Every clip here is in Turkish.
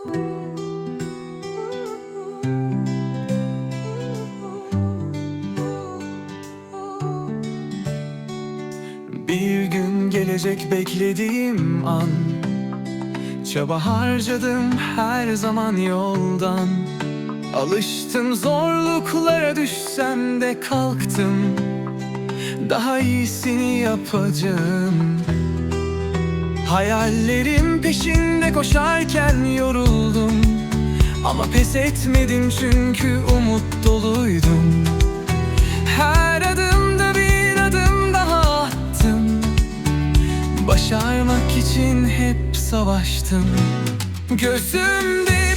Bir gün gelecek beklediğim an. Çaba harcadım her zaman yoldan. Alıştım zorluklara düşsem de kalktım. Daha iyisini yapacağım. Hayallerim peşinde koşarken yoruldum. Ama pes etmedim çünkü umut doluydum. Her adımda bir adım daha attım. Başarmak için hep savaştım. Gözümde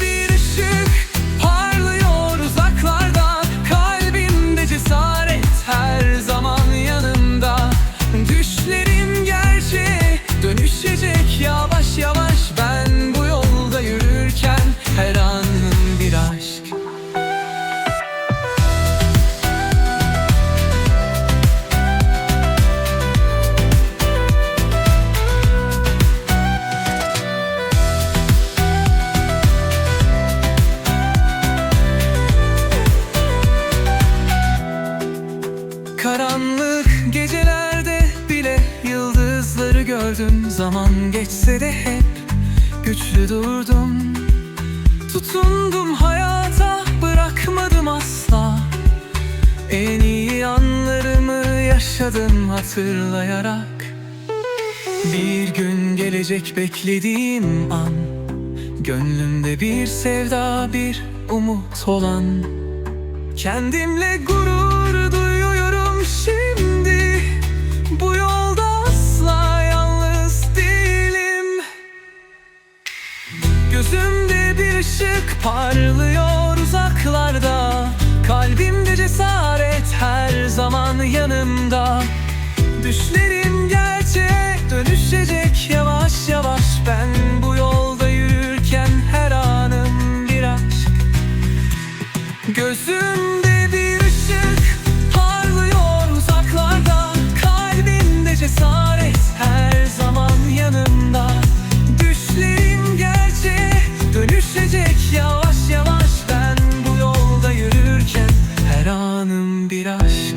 gördüm Zaman geçse de hep güçlü durdum. Tutundum hayata bırakmadım asla. En iyi anlarımı yaşadım hatırlayarak. Bir gün gelecek beklediğim an Gönlümde bir sevda bir umut olan. Kendimle gurur duyuyorum şimdi Bu yolda ışık parlıyor uzaklarda. Kalbimde cesaret her zaman yanımda. Düşlerim gerçeğe dönüşecek yavaş yavaş. Ben bu yolda yürürken her anım bir aşk. Gözüm Düşmanım bir aşk